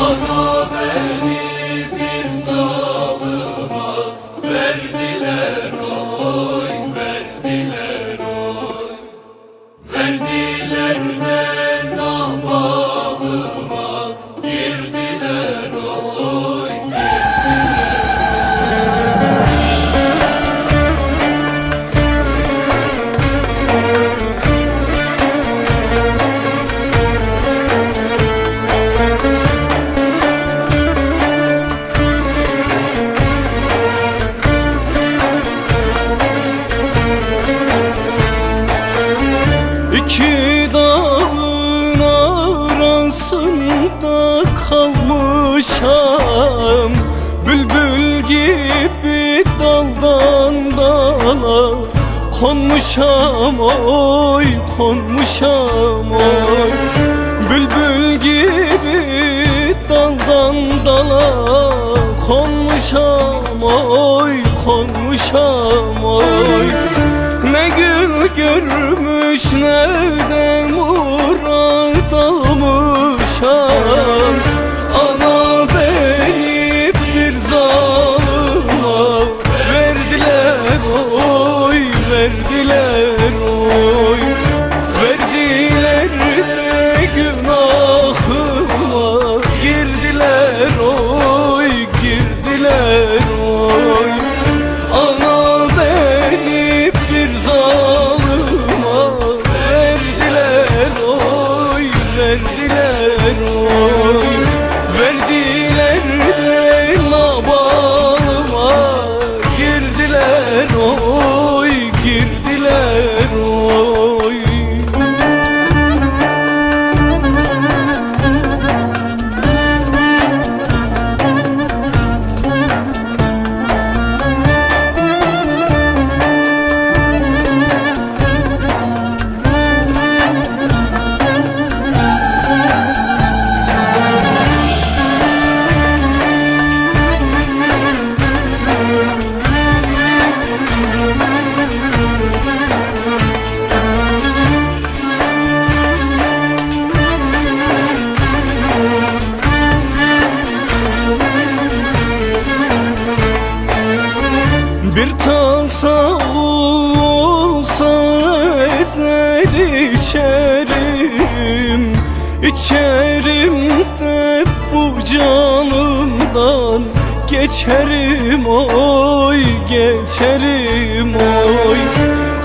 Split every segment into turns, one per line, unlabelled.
Ana beni
İki dağın arasında kalmışam. Bülbül gibi daldan dala Konmuşam oy konmuşam oy. Bülbül gibi daldan dala Konmuşam oy konmuşam oy ne gül görmüş ne de Bir tasa olsa ezer içerim. İçerim de bu canımdan Geçerim oy geçerim oy.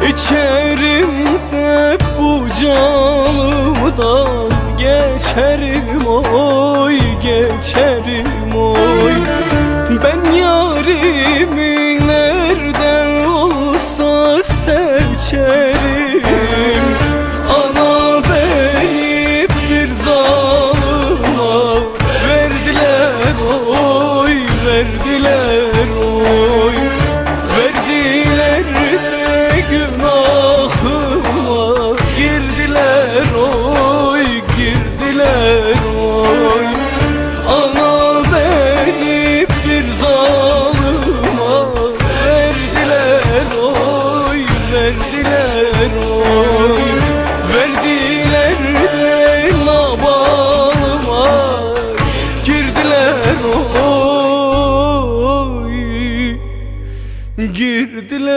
İçerim de bu canımdan Geçerim oy geçerim oy Yeah. Oy Girdiler